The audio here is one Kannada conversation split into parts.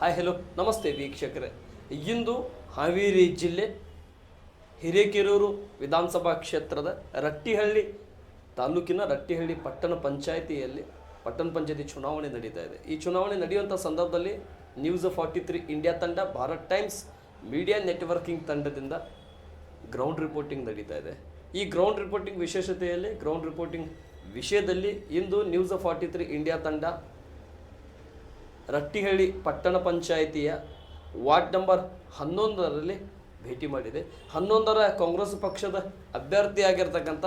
ಹಾಯ್ ಹಲೋ ನಮಸ್ತೆ ವೀಕ್ಷಕರೇ. ಇಂದು ಹಾವೇರಿ ಜಿಲ್ಲೆ ಹಿರೇಕೆರೂರು ವಿಧಾನಸಭಾ ಕ್ಷೇತ್ರದ ರಟ್ಟಿಹಳ್ಳಿ ತಾಲೂಕಿನ ರಟ್ಟಿಹಳ್ಳಿ ಪಟ್ಟಣ ಪಂಚಾಯಿತಿಯಲ್ಲಿ ಪಟ್ಟಣ ಪಂಚಾಯತಿ ಚುನಾವಣೆ ನಡೀತಾ ಇದೆ. ಈ ಚುನಾವಣೆ ನಡೆಯುವಂಥ ಸಂದರ್ಭದಲ್ಲಿ ನ್ಯೂಸ್ ಫಾರ್ಟಿ ತ್ರೀ ಇಂಡಿಯಾ ತಂಡ, ಭಾರತ್ ಟೈಮ್ಸ್ ಮೀಡಿಯಾ ನೆಟ್ವರ್ಕಿಂಗ್ ತಂಡದಿಂದ ಗ್ರೌಂಡ್ ರಿಪೋರ್ಟಿಂಗ್ ನಡೀತಾ ಇದೆ. ಈ ಗ್ರೌಂಡ್ ರಿಪೋರ್ಟಿಂಗ್ ವಿಶೇಷತೆಯಲ್ಲಿ ಗ್ರೌಂಡ್ ರಿಪೋರ್ಟಿಂಗ್ ವಿಷಯದಲ್ಲಿ ಇಂದು ನ್ಯೂಸ್ ಫಾರ್ಟಿ ತ್ರೀ ಇಂಡಿಯಾ ತಂಡ ರಟ್ಟಿಹಳ್ಳಿ ಪಟ್ಟಣ ಪಂಚಾಯಿತಿಯ ವಾರ್ಡ್ ನಂಬರ್ ಹನ್ನೊಂದರಲ್ಲಿ ಭೇಟಿ ಮಾಡಿದೆ. ಹನ್ನೊಂದರ ಕಾಂಗ್ರೆಸ್ ಪಕ್ಷದ ಅಭ್ಯರ್ಥಿಯಾಗಿರ್ತಕ್ಕಂಥ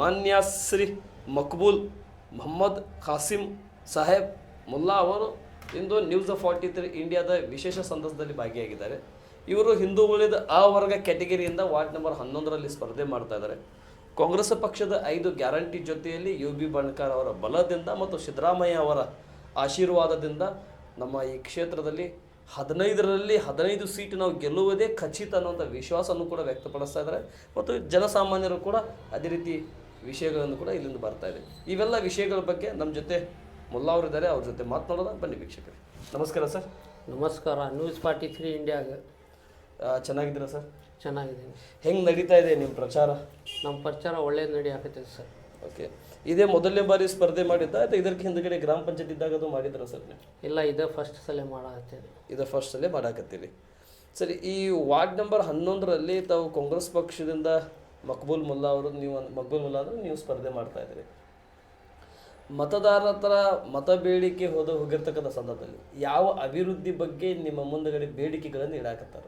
ಮಾನ್ಯ ಶ್ರೀ ಮಕ್ಬೂಲ್ ಮೊಹಮ್ಮದ್ ಖಾಸಿಂ ಸಾಹೇಬ್ ಮುಲ್ಲಾ ಅವರು ಇಂದು ನ್ಯೂಸ್ ಫಾರ್ಟಿ ತ್ರೀ ಇಂಡಿಯಾದ ವಿಶೇಷ ಸಂದರ್ಭದಲ್ಲಿ ಭಾಗಿಯಾಗಿದ್ದಾರೆ. ಇವರು ಹಿಂದೂ ಉಳಿದ ಆ ವರ್ಗ ಕ್ಯಾಟಗರಿಯಿಂದ ವಾರ್ಡ್ ನಂಬರ್ ಹನ್ನೊಂದರಲ್ಲಿ ಸ್ಪರ್ಧೆ ಮಾಡ್ತಾ ಇದ್ದಾರೆ. ಕಾಂಗ್ರೆಸ್ ಪಕ್ಷದ ಐದು ಗ್ಯಾರಂಟಿ ಜೊತೆಯಲ್ಲಿ ಯು ಬಿ ಬಣ್ಕರ್ ಅವರ ಬಲದಿಂದ ಮತ್ತು ಸಿದ್ದರಾಮಯ್ಯ ಅವರ ಆಶೀರ್ವಾದದಿಂದ ನಮ್ಮ ಈ ಕ್ಷೇತ್ರದಲ್ಲಿ ಹದಿನೈದರಲ್ಲಿ ಹದಿನೈದು ಸೀಟು ನಾವು ಗೆಲ್ಲುವುದೇ ಖಚಿತ ಅನ್ನುವಂಥ ವಿಶ್ವಾಸವನ್ನು ಕೂಡ ವ್ಯಕ್ತಪಡಿಸ್ತಾ ಇದ್ದಾರೆ. ಮತ್ತು ಜನಸಾಮಾನ್ಯರು ಕೂಡ ಅದೇ ರೀತಿ ವಿಷಯಗಳನ್ನು ಕೂಡ ಇಲ್ಲಿಂದ ಬರ್ತಾ ಇದೆ. ಇವೆಲ್ಲ ವಿಷಯಗಳ ಬಗ್ಗೆ ನಮ್ಮ ಜೊತೆ ಮುಲ್ಲಾವರಿದ್ದಾರೆ ಅವ್ರ ಜೊತೆ ಮಾತನಾಡೋಣ. ಬನ್ನಿ ವೀಕ್ಷಕರೇ. ನಮಸ್ಕಾರ ಸರ್. ನಮಸ್ಕಾರ. ನ್ಯೂಸ್ ಫಾರ್ಟಿ ತ್ರೀ ಇಂಡಿಯಾಗ. ಚೆನ್ನಾಗಿದ್ದೀರಾ ಸರ್? ಚೆನ್ನಾಗಿದ್ದೀನಿ. ಹೆಂಗೆ ನಡೀತಾ ಇದೆ ನಿಮ್ಮ ಪ್ರಚಾರ? ನಮ್ಮ ಪ್ರಚಾರ ಒಳ್ಳೇದು ನಡೆಯಾಕತ್ತೈತೆ ಸರ್. ಓಕೆ. ಇದೇ ಮೊದಲನೇ ಬಾರಿ ಸ್ಪರ್ಧೆ ಮಾಡಿದ್ದ? ಅಥವಾ ಇದಕ್ಕೆ ಹಿಂದ್ಗಡೆ ಗ್ರಾಮ ಪಂಚಾಯತ್ ಇದ್ದಾಗ ಅದು ಮಾಡಿದ್ರ ಸರ್ ನೀವು? ಇಲ್ಲ ಇದೇ ಫಸ್ಟ್ ಸಲ ಮಾಡಿ ಇದೇ ಫಸ್ಟ್ ಸಲ ಮಾಡಾಕತ್ತೀರಿ. ಸರಿ ಈ ವಾರ್ಡ್ ನಂಬರ್ ಹನ್ನೊಂದರಲ್ಲಿ ತಾವು ಕಾಂಗ್ರೆಸ್ ಪಕ್ಷದಿಂದ ಮಕ್ಬೂಲ್ ಮುಲ್ಲಾ ಅವರು ನೀವು ಮಕ್ಬೂಲ್ ಮುಲ್ಲಾ ಅವರು ನೀವು ಸ್ಪರ್ಧೆ ಮಾಡ್ತಾ ಇದ್ದೀರಿ ಮತದಾರರ ಹತ್ರ ಮತ ಬೇಡಿಕೆ ಹೋದ ಹೋಗಿರ್ತಕ್ಕಂಥ ಸಂದರ್ಭದಲ್ಲಿ ಯಾವ ಅಭಿವೃದ್ಧಿ ಬಗ್ಗೆ ನಿಮ್ಮ ಮುಂದಗಡೆ ಬೇಡಿಕೆಗಳನ್ನು ಇಡಾಕತ್ತಾರ?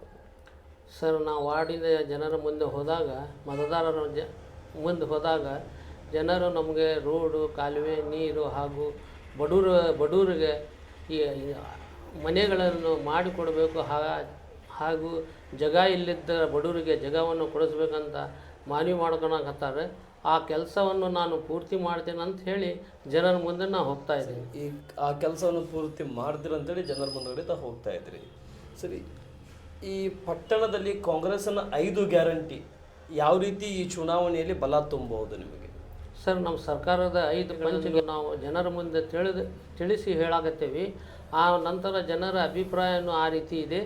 ಸರ್ ನಾವು ವಾರ್ಡಿನ ಜನರ ಮುಂದೆ ಹೋದಾಗ ಮತದಾರರ ಜ ಮುಂದೆ ಹೋದಾಗ ಜನರು ನಮಗೆ ರೋಡು, ಕಾಲುವೆ, ನೀರು ಹಾಗೂ ಬಡೂರು, ಬಡೂರಿಗೆ ಈ ಮನೆಗಳನ್ನು ಮಾಡಿಕೊಡಬೇಕು ಹಾಗೂ ಜಗ ಇಲ್ಲಿದ್ದ ಬಡವರಿಗೆ ಜಗವನ್ನು ಕೊಡಿಸ್ಬೇಕಂತ ಮನವಿ ಮಾಡ್ಕೊಳಕತ್ತಾರೆ. ಆ ಕೆಲಸವನ್ನು ನಾನು ಪೂರ್ತಿ ಮಾಡ್ತೇನೆ ಅಂತ ಹೇಳಿ ಜನರ ಮುಂದೆ ನಾನು ಹೋಗ್ತಾ ಇದ್ದೀನಿ. ಈ, ಆ ಕೆಲಸವನ್ನು ಪೂರ್ತಿ ಮಾಡ್ತೀರ ಅಂತೇಳಿ ಜನರ ಮುಂದೆ ತಾವು ಹೋಗ್ತಾ ಇದ್ರಿ. ಸರಿ, ಈ ಪಟ್ಟಣದಲ್ಲಿ ಕಾಂಗ್ರೆಸ್ನ ಐದು ಗ್ಯಾರಂಟಿ ಯಾವ ರೀತಿ ಈ ಚುನಾವಣೆಯಲ್ಲಿ ಬಲ ತುಂಬಬಹುದು ನಿಮಗೆ? ಸರ್, ನಮ್ಮ ಸರ್ಕಾರದ ಐದು ಪಂಚಗಳು ನಾವು ಜನರ ಮುಂದೆ ತಿಳಿದು, ತಿಳಿಸಿ ಹೇಳಾಗತ್ತೇವೆ ಆ ನಂತರ ಜನರ ಅಭಿಪ್ರಾಯನೂ ಆ ರೀತಿ ಇದೆ.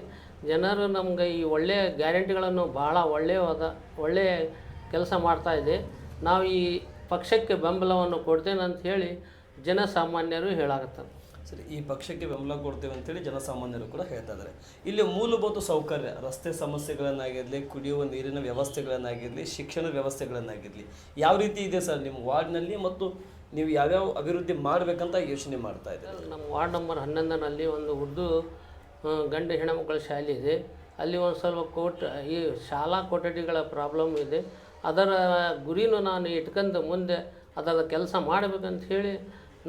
ಜನರು ನಮ್ಗೆ ಈ ಒಳ್ಳೆಯ ಗ್ಯಾರಂಟಿಗಳನ್ನು ಭಾಳ ಒಳ್ಳೆಯವಾದ ಒಳ್ಳೆಯ ಕೆಲಸ ಮಾಡ್ತಾ ಇದೆ. ನಾವು ಈ ಪಕ್ಷಕ್ಕೆ ಬೆಂಬಲವನ್ನು ಕೊಡ್ತೇನೆ ಅಂತ ಹೇಳಿ ಜನಸಾಮಾನ್ಯರು ಹೇಳಾಕತ್ತಾರೆ. ಸರಿ, ಈ ಪಕ್ಷಕ್ಕೆ ಬೆಂಬಲ ಕೊಡ್ತೇವೆ ಅಂತೇಳಿ ಜನಸಾಮಾನ್ಯರು ಕೂಡ ಹೇಳ್ತಾ ಇದ್ದಾರೆ. ಇಲ್ಲಿ ಮೂಲಭೂತ ಸೌಕರ್ಯ, ರಸ್ತೆ ಸಮಸ್ಯೆಗಳನ್ನಾಗಿರಲಿ, ಕುಡಿಯುವ ನೀರಿನ ವ್ಯವಸ್ಥೆಗಳನ್ನಾಗಿರಲಿ, ಶಿಕ್ಷಣ ವ್ಯವಸ್ಥೆಗಳನ್ನಾಗಿರಲಿ, ಯಾವ ರೀತಿ ಇದೆ ಸರ್ ನಿಮ್ಮ ವಾರ್ಡ್ನಲ್ಲಿ ಮತ್ತು ನೀವು ಯಾವ್ಯಾವ ಅಭಿವೃದ್ಧಿ ಮಾಡಬೇಕಂತ ಯೋಚನೆ ಮಾಡ್ತಾ ಇದ್ದೀರಿ? ನಮ್ಮ ವಾರ್ಡ್ ನಂಬರ್ ಹನ್ನೊಂದರಲ್ಲಿ ಒಂದು ಉರ್ದು ಗಂಡ ಹೆಣ್ಣುಮಕ್ಕಳ ಶಾಲೆ ಇದೆ. ಅಲ್ಲಿ ಒಂದು ಸ್ವಲ್ಪ ಕೋಟ್, ಈ ಶಾಲಾ ಕೊಠಡಿಗಳ ಪ್ರಾಬ್ಲಮ್ ಇದೆ. ಅದರ ಗುರಿನೂ ನಾನು ಇಟ್ಕೊಂಡು ಮುಂದೆ ಅದರ ಕೆಲಸ ಮಾಡಬೇಕಂತ ಹೇಳಿ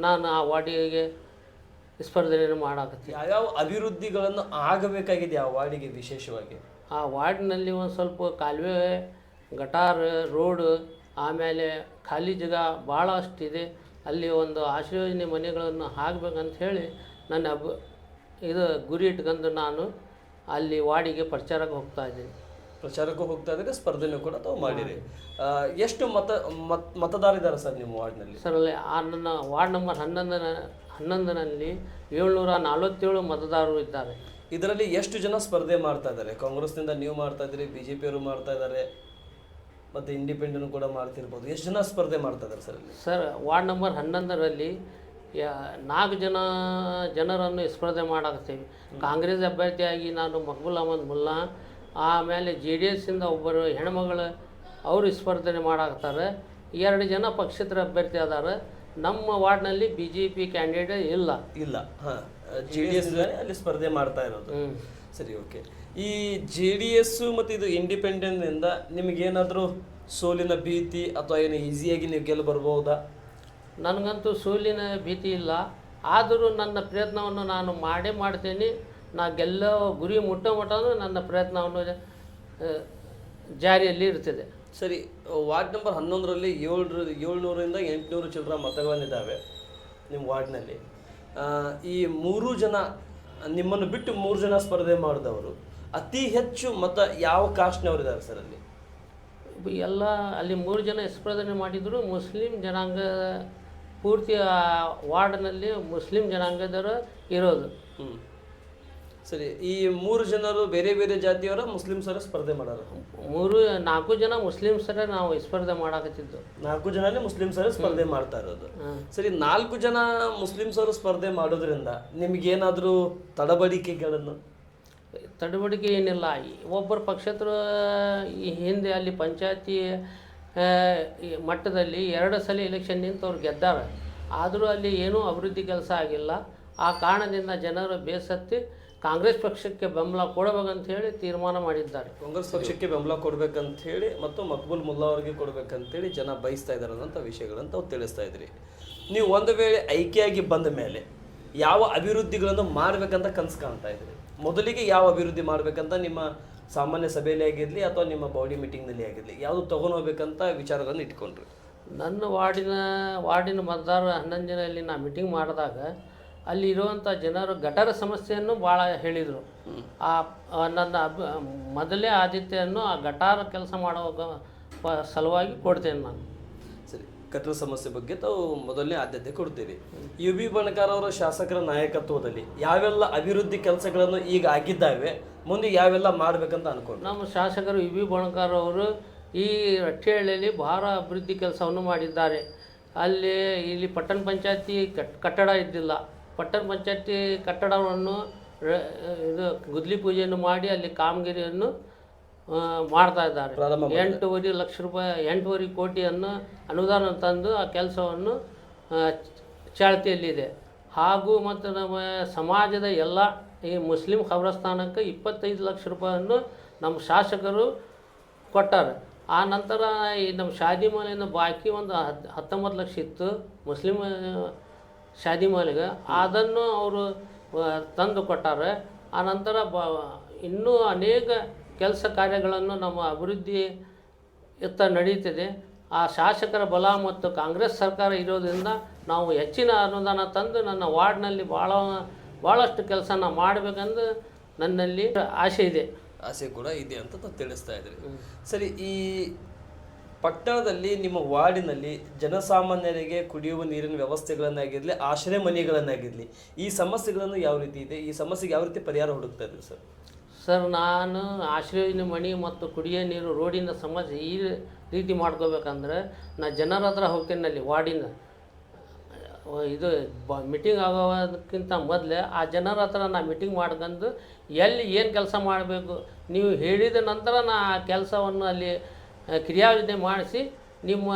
ನಾನು ಆ ವಾರ್ಡಿಗೆ ಸ್ಪರ್ಧೆಯನ್ನು ಯಾವ ಯಾವ್ಯಾವ ಅಭಿವೃದ್ಧಿಗಳನ್ನು ಆಗಬೇಕಾಗಿದೆ ಆ ವಾರ್ಡಿಗೆ ವಿಶೇಷವಾಗಿ? ಆ ವಾರ್ಡ್ನಲ್ಲಿ ಒಂದು ಸ್ವಲ್ಪ ಕಾಲುವೆ ಗಟಾರ್ ರೋಡ್ ಆಮೇಲೆ ಖಾಲಿ ಜಾಗ ಭಾಳಷ್ಟಿದೆ. ಅಲ್ಲಿ ಒಂದು ಆಶ್ರಯೋಜನೆ ಮನೆಗಳನ್ನು ಆಗ್ಬೇಕಂತ ಹೇಳಿ ನನ್ನ ಅಬ್ ಇದು ಗುರಿ ಇಟ್ಕೊಂಡು ನಾನು ಅಲ್ಲಿ ವಾರ್ಡಿಗೆ ಪ್ರಚಾರಕ್ಕೆ ಹೋಗ್ತಾ ಇದ್ದೀನಿ. ಪ್ರಚಾರಕ್ಕೂ ಹೋಗ್ತಾ ಇದ್ದಾರೆ ಸ್ಪರ್ಧೆನೂ ಕೂಡ ತಾವು ಮಾಡಿರಿ ಎಷ್ಟು ಮತ ಮತ್ ಮತದಾರಿದ್ದಾರೆ ಸರ್ ನಿಮ್ಮ ವಾರ್ಡ್ನಲ್ಲಿ? ಸರ್ ಅಲ್ಲಿ ಆ ನನ್ನ ವಾರ್ಡ್ ನಂಬರ್ ಹನ್ನೊಂದನ ಹನ್ನೊಂದರಲ್ಲಿ ಏಳ್ನೂರ ನಲವತ್ತೇಳು ಮತದಾರರು ಇದ್ದಾರೆ. ಇದರಲ್ಲಿ ಎಷ್ಟು ಜನ ಸ್ಪರ್ಧೆ ಮಾಡ್ತಾ ಇದ್ದಾರೆ? ಕಾಂಗ್ರೆಸ್ನಿಂದ ನೀವು ಮಾಡ್ತಾ ಇದ್ದೀರಿ ಬಿ ಜೆ ಪಿಯವರು ಮಾಡ್ತಾ ಇದ್ದಾರೆ ಮತ್ತು ಇಂಡಿಪೆಂಡೆಂಟ್ ಕೂಡ ಮಾಡ್ತಿರ್ಬೋದು. ಎಷ್ಟು ಜನ ಸ್ಪರ್ಧೆ ಮಾಡ್ತಾ ಇದ್ದಾರೆ ಸರ್ ಇಲ್ಲಿ? ಸರ್ ವಾರ್ಡ್ ನಂಬರ್ ಹನ್ನೊಂದರಲ್ಲಿ ಯಾ- ನಾಲ್ಕು ಜನ ಜನರನ್ನು ಸ್ಪರ್ಧೆ ಮಾಡಾಕ್ತೀವಿ ಕಾಂಗ್ರೆಸ್ ಅಭ್ಯರ್ಥಿಯಾಗಿ ನಾನು ಮಕ್ಬುಲ್ ಅಹಮದ್ ಮುಲ್ಲಾ ಆಮೇಲೆ ಜೆ ಡಿ ಎಸ್ಸಿಂದ ಒಬ್ಬರು ಹೆಣ್ಮಗಳು ಅವರು ಸ್ಪರ್ಧೆ ಮಾಡಾಕ್ತಾರೆ ಎರಡು ಜನ ಪಕ್ಷೇತರ ಅಭ್ಯರ್ಥಿ ಅದಾರ. ನಮ್ಮ ವಾರ್ಡ್ನಲ್ಲಿ ಬಿ ಜೆ ಪಿ ಕ್ಯಾಂಡಿಡೇಟ್ ಇಲ್ಲ. ಇಲ್ಲ. ಹಾಂ ಜೆ ಡಿ ಎಸ್ ಅಲ್ಲಿ ಸ್ಪರ್ಧೆ ಮಾಡ್ತಾ ಇರೋದು. ಹ್ಞೂ ಸರಿ ಓಕೆ. ಈ ಜೆ ಡಿ ಎಸ್ಸು ಮತ್ತು ಇದು ಇಂಡಿಪೆಂಡೆಂಟ್ನಿಂದ ನಿಮಗೇನಾದರೂ ಸೋಲಿನ ಭೀತಿ ಅಥವಾ ಏನು ಈಸಿಯಾಗಿ ನೀವು ಗೆಲ್ಲ ಬರ್ಬೋದಾ? ನನಗಂತೂ ಸೋಲಿನ ಭೀತಿ ಇಲ್ಲ. ಆದರೂ ನನ್ನ ಪ್ರಯತ್ನವನ್ನು ನಾನು ಮಾಡೇ ಮಾಡ್ತೇನೆ. ನಾ ಗೆಲ್ಲೋ ಗುರಿ ಮುಟ್ಟೋ ಮಟ್ಟನೂ ನನ್ನ ಪ್ರಯತ್ನವನ್ನು ಜಾರಿಯಲ್ಲಿ ಇರ್ತದೆ. ಸರಿ ವಾರ್ಡ್ ನಂಬರ್ ಹನ್ನೊಂದರಲ್ಲಿ ಏಳ್ರ ಏಳ್ನೂರಿಂದ ಎಂಟುನೂರು ಚಿಲ್ಲರ ಮತಗಳನ್ನಿದ್ದಾವೆ ನಿಮ್ಮ ವಾರ್ಡ್ನಲ್ಲಿ. ಈ ಮೂರು ಜನ ನಿಮ್ಮನ್ನು ಬಿಟ್ಟು ಮೂರು ಜನ ಸ್ಪರ್ಧೆ ಮಾಡಿದವರು ಅತಿ ಹೆಚ್ಚು ಮತ ಯಾವ ಕಾಸ್ಟ್ನವರಿದ್ದಾರೆ ಸರ್ ಅಲ್ಲಿ? ಎಲ್ಲ ಅಲ್ಲಿ ಮೂರು ಜನ ಸ್ಪರ್ಧೆ ಮಾಡಿದರು. ಮುಸ್ಲಿಂ ಜನಾಂಗ ಪೂರ್ತಿ ವಾರ್ಡ್ನಲ್ಲಿ ಮುಸ್ಲಿಂ ಜನಾಂಗದವರು ಇರೋದು. ಹ್ಞೂ ಸರಿ ಈ ಮೂರು ಜನರು ಬೇರೆ ಬೇರೆ ಜಾತಿಯವರ ಮುಸ್ಲಿಮ್ಸರ ಸ್ಪರ್ಧೆ ಮಾಡಾರ? ಮೂರು ನಾಲ್ಕು ಜನ ಮುಸ್ಲಿಮ್ಸರೇ ನಾವು ಸ್ಪರ್ಧೆ ಮಾಡಾಕತ್ತಿದ್ದು. ನಾಲ್ಕು ಜನನೇ ಮುಸ್ಲಿಮ್ಸರ ಸ್ಪರ್ಧೆ ಮಾಡ್ತಾ ಇರೋದು. ಸರಿ ನಾಲ್ಕು ಜನ ಮುಸ್ಲಿಮ್ಸರು ಸ್ಪರ್ಧೆ ಮಾಡೋದ್ರಿಂದ ನಿಮ್ಗೇನಾದರೂ ತಡಬಡಿಕೆಗಳನ್ನು? ತಡಬಡಿಕೆ ಏನಿಲ್ಲ. ಒಬ್ಬರ ಪಕ್ಷೇತರ ಈ ಹಿಂದೆ ಅಲ್ಲಿ ಪಂಚಾಯತಿ ಮಟ್ಟದಲ್ಲಿ ಎರಡು ಸಲ ಎಲೆಕ್ಷನ್ ನಿಂತು ಅವ್ರು ಗೆದ್ದಾರ. ಆದರೂ ಅಲ್ಲಿ ಏನೂ ಅಭಿವೃದ್ಧಿ ಕೆಲಸ ಆಗಿಲ್ಲ. ಆ ಕಾರಣದಿಂದ ಜನರು ಬೇಸತ್ತಿ ಕಾಂಗ್ರೆಸ್ ಪಕ್ಷಕ್ಕೆ ಬೆಂಬಲ ಕೊಡಬೇಕಂತ ಹೇಳಿ ತೀರ್ಮಾನ ಮಾಡಿದ್ದಾರೆ. ಕಾಂಗ್ರೆಸ್ ಪಕ್ಷಕ್ಕೆ ಬೆಂಬಲ ಕೊಡಬೇಕಂತ ಹೇಳಿ ಮತ್ತು ಮಕ್ಬುಲ್ ಮುಲ್ಲಾ ಅವರಿಗೆ ಕೊಡ್ಬೇಕಂತೇಳಿ ಜನ ಬಯಸ್ತಾ ಇದ್ದಾರೆ ಅನ್ನೋಂಥ ವಿಷಯಗಳನ್ನು ತಾವು ತಿಳಿಸ್ತಾ ಇದ್ರಿ. ನೀವು ಒಂದು ವೇಳೆ ಆಯ್ಕೆಯಾಗಿ ಬಂದ ಮೇಲೆ ಯಾವ ಅಭಿವೃದ್ಧಿಗಳನ್ನು ಮಾಡಬೇಕಂತ ಕನಸು ಕಾಣ್ತಾ ಇದ್ರಿ? ಮೊದಲಿಗೆ ಯಾವ ಅಭಿವೃದ್ಧಿ ಮಾಡಬೇಕಂತ ನಿಮ್ಮ ಸಾಮಾನ್ಯ ಸಭೆಯಲ್ಲಿ ಆಗಿರಲಿ ಅಥವಾ ನಿಮ್ಮ ಬಾಡಿ ಮೀಟಿಂಗ್ನಲ್ಲಿ ಆಗಿರಲಿ ಯಾವುದು ತಗೊಂಡು ಹೋಗ್ಬೇಕಂತ ವಿಚಾರಗಳನ್ನು ಇಟ್ಕೊಂಡ್ರಿ? ನನ್ನ ವಾರ್ಡಿನ ವಾರ್ಡಿನ ಮತದಾರ ಹನ್ನೊಂದು ಜನಲ್ಲಿ ನಾ ಮೀಟಿಂಗ್ ಮಾಡಿದಾಗ ಅಲ್ಲಿ ಇರುವಂಥ ಜನರು ಗಟರ ಸಮಸ್ಯೆಯನ್ನು ಭಾಳ ಹೇಳಿದರು. ಆ ನನ್ನ ಅಭಿ ಮೊದಲೇ ಆದ್ಯತೆಯನ್ನು ಆ ಗಟಾರ ಕೆಲಸ ಮಾಡುವಾಗ ಸಲುವಾಗಿ ಕೊಡ್ತೇನೆ ನಾನು. ಸರಿ ಗಟರ ಸಮಸ್ಯೆ ಬಗ್ಗೆ ತಾವು ಮೊದಲನೇ ಆದ್ಯತೆ ಕೊಡ್ತೀರಿ. ಯು ಬಿ ಬಣಕಾರ ಅವರ ಶಾಸಕರ ನಾಯಕತ್ವದಲ್ಲಿ ಯಾವೆಲ್ಲ ಅಭಿವೃದ್ಧಿ ಕೆಲಸಗಳನ್ನು ಈಗ ಆಗಿದ್ದಾವೆ ಮುಂದೆ ಯಾವೆಲ್ಲ ಮಾಡಬೇಕಂತ ಅನ್ಕೊಂಡು ನಮ್ಮ ಶಾಸಕರು ಯು ಬಿ ಬಣಕಾರ ಅವರು ಈ ರಟ್ಟಿಹಳ್ಳಿಯಲ್ಲಿ ಭಾಳ ಅಭಿವೃದ್ಧಿ ಕೆಲಸವನ್ನು ಮಾಡಿದ್ದಾರೆ. ಅಲ್ಲಿ ಇಲ್ಲಿ ಪಟ್ಟಣ ಪಂಚಾಯತಿ ಕಟ್ ಕಟ್ಟಡ ಇದ್ದಿಲ್ಲ. ಪಟ್ಟಣ ಪಂಚಾಯತಿ ಕಟ್ಟಡವನ್ನು ಇದು ಗುದ್ಲಿ ಪೂಜೆಯನ್ನು ಮಾಡಿ ಅಲ್ಲಿ ಕಾಮಗಿರಿಯನ್ನು ಮಾಡ್ತಾ ಇದ್ದಾರೆ. ಎಂಟೂವರೆ ಲಕ್ಷ ರೂಪಾಯಿ ಎಂಟೂವರೆ ಕೋಟಿಯನ್ನು ಅನುದಾನ ತಂದು ಆ ಕೆಲಸವನ್ನು ಚಾಲ್ತಿಯಲ್ಲಿದೆ. ಹಾಗೂ ಮತ್ತು ನಮ್ಮ ಸಮಾಜದ ಎಲ್ಲ ಈ ಮುಸ್ಲಿಂ ಖಬ್ರಸ್ಥಾನಕ್ಕೆ ಇಪ್ಪತ್ತೈದು ಲಕ್ಷ ರೂಪಾಯಿಯನ್ನು ನಮ್ಮ ಶಾಸಕರು ಕೊಟ್ಟಾರೆ. ಆ ನಂತರ ಈ ನಮ್ಮ ಶಾದಿ ಮನೆಯಿಂದ ಬಾಕಿ ಒಂದು ಹತ್ತೊಂಬತ್ತು ಲಕ್ಷ ಇತ್ತು. ಮುಸ್ಲಿಂ ಶಾದಿ ಮಾಲಿಗೆ. ಅದನ್ನು ಅವರು ತಂದು ಕೊಟ್ಟಾರೆ. ಆ ನಂತರ ಬ ಇನ್ನೂ ಅನೇಕ ಕೆಲಸ ಕಾರ್ಯಗಳನ್ನು ನಮ್ಮ ಅಭಿವೃದ್ಧಿ ಇತ್ತ ನಡೆಯುತ್ತಿದೆ ಆ ಶಾಸಕರ ಬಲ ಮತ್ತು ಕಾಂಗ್ರೆಸ್ ಸರ್ಕಾರ ಇರೋದರಿಂದ ನಾವು ಹೆಚ್ಚಿನ ಅನುದಾನ ತಂದು ನನ್ನ ವಾರ್ಡ್ನಲ್ಲಿ ಭಾಳ ಭಾಳಷ್ಟು ಕೆಲಸನ ಮಾಡಬೇಕೆಂದು ನನ್ನಲ್ಲಿ ಆಸೆ ಇದೆ. ಆಸೆ ಕೂಡ ಇದೆ ಅಂತ ತಿಳಿಸ್ತಾ ಇದ್ದೀರಿ ಸರಿ ಈ ಪಟ್ಟಣದಲ್ಲಿ ನಿಮ್ಮ ವಾರ್ಡಿನಲ್ಲಿ ಜನಸಾಮಾನ್ಯರಿಗೆ ಕುಡಿಯುವ ನೀರಿನ ವ್ಯವಸ್ಥೆಗಳನ್ನಾಗಿರಲಿ, ಆಶ್ರಯ ಮನೆಗಳನ್ನಾಗಿರಲಿ, ಈ ಸಮಸ್ಯೆಗಳನ್ನು ಯಾವ ರೀತಿ ಇದೆ? ಈ ಸಮಸ್ಯೆಗೆ ಯಾವ ರೀತಿ ಪರಿಹಾರ ಹುಡುಕ್ತಾ ಇದ್ದೀವಿ ಸರ್? ಸರ್, ನಾನು ಆಶ್ರಯ ಮಣಿ ಮತ್ತು ಕುಡಿಯೋ ನೀರು ರೋಡಿನ ಸಮಸ್ಯೆ ಈ ರೀತಿ ಮಾಡ್ಕೋಬೇಕಂದ್ರೆ ನಾ ಜನರ ಹತ್ರ ಹೋಗ್ತೇನೆ ವಾರ್ಡಿನ. ಇದು ಬ ಮೀಟಿಂಗ್ ಆಗೋದಕ್ಕಿಂತ ಮೊದಲೇ ಆ ಜನರ ಹತ್ರ ನಾ ಮೀಟಿಂಗ್ ಮಾಡ್ಕೊಂಡು ಎಲ್ಲಿ ಏನು ಕೆಲಸ ಮಾಡಬೇಕು? ನೀವು ಹೇಳಿದ ನಂತರ ನಾ ಆ ಕೆಲಸವನ್ನು ಅಲ್ಲಿ ಕ್ರಿಯಾಯೋಜನೆ ಮಾಡಿಸಿ ನಿಮ್ಮ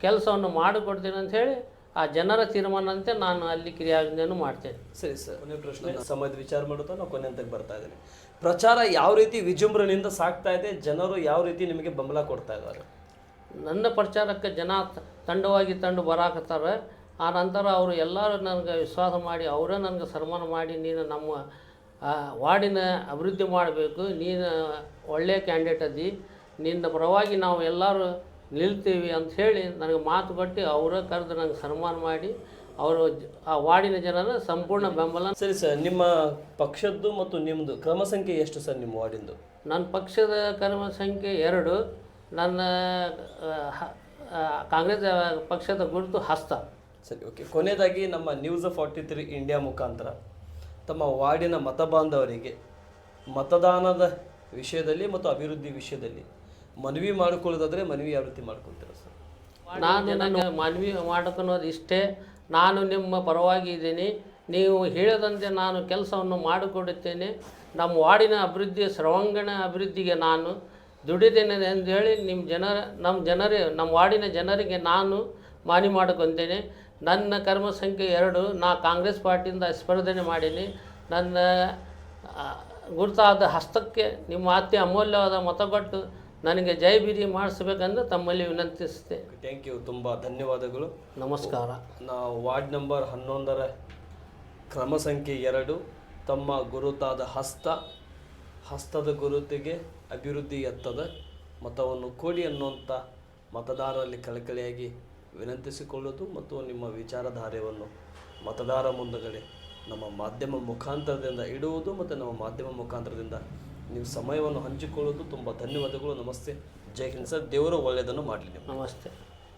ಕೆಲಸವನ್ನು ಮಾಡಿಕೊಡ್ತೀನಿ ಅಂತ ಹೇಳಿ ಆ ಜನರ ತೀರ್ಮಾನಂತೆ ನಾನು ಅಲ್ಲಿ ಕ್ರಿಯಾಯೋಜನೆಯನ್ನು ಮಾಡ್ತೇನೆ. ಸರಿ ಸರ್. ಕೊನೆ ಪ್ರಶ್ನೆ ಸಮಯದ ವಿಚಾರ ಮಾಡುತ್ತಾ ನಾವು ಕೊನೆ ಹಂತಕ್ಕೆ ಬರ್ತಾ ಇದ್ದೀನಿ. ಪ್ರಚಾರ ಯಾವ ರೀತಿ ವಿಜೃಂಭಣೆಯಿಂದ ಸಾಕ್ತಾ ಇದೆ ಜನರು ಯಾವ ರೀತಿ ನಿಮಗೆ ಬೆಂಬಲ ಕೊಡ್ತಾ ಇದ್ದಾರೆ? ನನ್ನ ಪ್ರಚಾರಕ್ಕೆ ಜನ ತಂಡವಾಗಿ ತಂಡು ಬರಾಕತ್ತಾರೆ. ಆ ನಂತರ ಅವರು ಎಲ್ಲರೂ ನನಗೆ ವಿಶ್ವಾಸ ಮಾಡಿ ಅವರೇ ನನಗೆ ಸನ್ಮಾನ ಮಾಡಿ ನೀನು ನಮ್ಮ ಆ, ವಾರ್ಡಿನ ಅಭಿವೃದ್ಧಿ ಮಾಡಬೇಕು ನೀನು ಒಳ್ಳೆಯ ಕ್ಯಾಂಡಿಡೇಟ್ ಅದಿ ನಿನ್ನ ಪರವಾಗಿ ನಾವು ಎಲ್ಲರೂ ನಿಲ್ತೀವಿ ಅಂತ ಹೇಳಿ ನನಗೆ ಮಾತು ಬಟ್ಟು ಅವರೇ ಕರೆದು ನನಗೆ ಸನ್ಮಾನ ಮಾಡಿ ಅವರು ಆ ವಾರ್ಡಿನ ಜನರ ಸಂಪೂರ್ಣ ಬೆಂಬಲ. ಸರಿ ಸರ್ ನಿಮ್ಮ ಪಕ್ಷದ್ದು ಮತ್ತು ನಿಮ್ಮದು ಕ್ರಮ ಸಂಖ್ಯೆ ಎಷ್ಟು ಸರ್ ನಿಮ್ಮ ವಾರ್ಡಿಂದು? ನನ್ನ ಪಕ್ಷದ ಕ್ರಮ ಸಂಖ್ಯೆ ಎರಡು ನನ್ನ ಕಾಂಗ್ರೆಸ್ ಪಕ್ಷದ ಗುರುತು ಹಸ್ತ. ಸರಿ ಓಕೆ. ಕೊನೆಯದಾಗಿ ನಮ್ಮ ನ್ಯೂಸ್ ಫಾರ್ಟಿ ತ್ರೀ ಇಂಡಿಯಾ ಮುಖಾಂತರ. ತಮ್ಮ ವಾರ್ಡಿನ ಮತ ಬಾಂಧವರಿಗೆ ಮತದಾನದ ವಿಷಯದಲ್ಲಿ ಮತ್ತು ಅಭಿವೃದ್ಧಿ ವಿಷಯದಲ್ಲಿ ಮನವಿ ಮಾಡ್ಕೊಳ್ಳೋದಾದ್ರೆ ಮನವಿ ಯಾವ ರೀತಿ ಮಾಡ್ಕೊಳ್ತೀರಾ ಸರ್? ನಾನು ನನ್ನ ಮನವಿ ಮಾಡಕನ್ನೋದು ಇಷ್ಟೇ. ನಾನು ನಿಮ್ಮ ಪರವಾಗಿ ಇದ್ದೀನಿ. ನೀವು ಹೇಳದಂತೆ ನಾನು ಕೆಲಸವನ್ನು ಮಾಡಿಕೊಡುತ್ತೇನೆ. ನಮ್ಮ ವಾರ್ಡಿನ ಅಭಿವೃದ್ಧಿ ಸರ್ವಾಂಗಣ ಅಭಿವೃದ್ಧಿಗೆ ನಾನು ದುಡಿದೇನೆ ಎಂದು ಹೇಳಿ ನಿಮ್ಮ ಜನರ, ನಮ್ಮ ಜನರೇ, ನಮ್ಮ ವಾರ್ಡಿನ ಜನರಿಗೆ ನಾನು ಮಾನಿ ಮಾಡಿಕೊಂತೇನೆ. ನನ್ನ ಕರ್ಮ ಸಂಖ್ಯೆ ಎರಡು, ನಾ ಕಾಂಗ್ರೆಸ್ ಪಾರ್ಟಿಯಿಂದ ಸ್ಪರ್ಧನೆ ಮಾಡೀನಿ. ನನ್ನ ಗುರುತಾದ ಹಸ್ತಕ್ಕೆ ನಿಮ್ಮ ಅತಿ ಅಮೂಲ್ಯವಾದ ಮತ ಕೊಟ್ಟು ನನಗೆ ಜೈ ಬೀದಿ ಮಾಡಿಸ್ಬೇಕಂದ್ರೆ ತಮ್ಮಲ್ಲಿ ವಿನಂತಿಸುತ್ತೆ. ಥ್ಯಾಂಕ್ ಯು ತುಂಬ ಧನ್ಯವಾದಗಳು. ನಮಸ್ಕಾರ. ನಾವು ವಾರ್ಡ್ ನಂಬರ್ ಹನ್ನೊಂದರ ಕ್ರಮ ಸಂಖ್ಯೆ ಎರಡು ತಮ್ಮ ಗುರುತಾದ ಹಸ್ತ ಹಸ್ತದ ಗುರುತಿಗೆ ಅಭಿವೃದ್ಧಿ ಎತ್ತದ ಮತವನ್ನು ಕೊಡಿ ಅನ್ನುವಂಥ ಮತದಾರರಲ್ಲಿ ಕಳಕಳಿಯಾಗಿ ವಿನಂತಿಸಿಕೊಳ್ಳೋದು ಮತ್ತು ನಿಮ್ಮ ವಿಚಾರಧಾರೆಯನ್ನು ಮತದಾರ ಮುಂದಗಡೆ ನಮ್ಮ ಮಾಧ್ಯಮ ಮುಖಾಂತರದಿಂದ ಇಡುವುದು ಮತ್ತು ನಮ್ಮ ಮಾಧ್ಯಮ ಮುಖಾಂತರದಿಂದ ನೀವು ಸಮಯವನ್ನು ಹಂಚಿಕೊಳ್ಳೋದು ತುಂಬ ಧನ್ಯವಾದಗಳು. ನಮಸ್ತೆ. ಜೈ ಹಿಂದ್ ಸರ್. ದೇವರು ಒಳ್ಳೆಯದನ್ನು ಮಾಡಲಿ ನಮಸ್ತೆ.